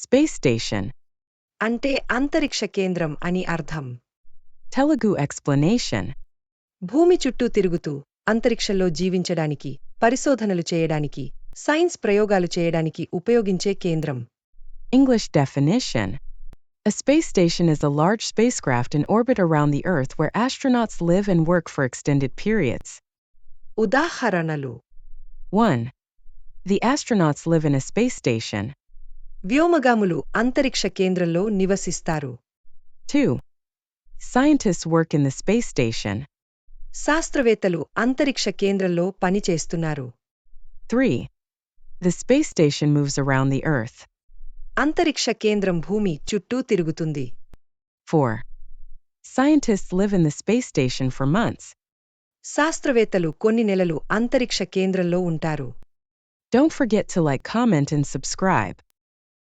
Space Station. అంటే అంతరిక్ష కేంద్రం అని అర్థం Telugu explanation. భూమి చుట్టూ తిరుగుతూ అంతరిక్షంలో జీవించడానికి పరిశోధనలు చేయడానికి సైన్స్ ప్రయోగాలు చేయడానికి ఉపయోగించే కేంద్రం English definition. A space station is a large spacecraft in orbit around the Earth where astronauts live and work for extended periods. ఉదాహరణలు 1. The astronauts live in a space station. వ్యోమగాములు అంతరిక్ష కేంద్రంలో నివసిస్తారు 2. Scientists work in the space station. శాస్త్రవేత్తలు అంతరిక్ష కేంద్రంలో పనిచేస్తున్నారు 3. The space station moves around the Earth. అంతరిక్ష కేంద్రం భూమి చుట్టూ తిరుగుతుంది 4. Scientists live in the space station for months. శాస్త్రవేత్తలు కొన్ని నెలలు అంతరిక్ష కేంద్రంలో ఉంటారు Don't forget to like, comment, and subscribe.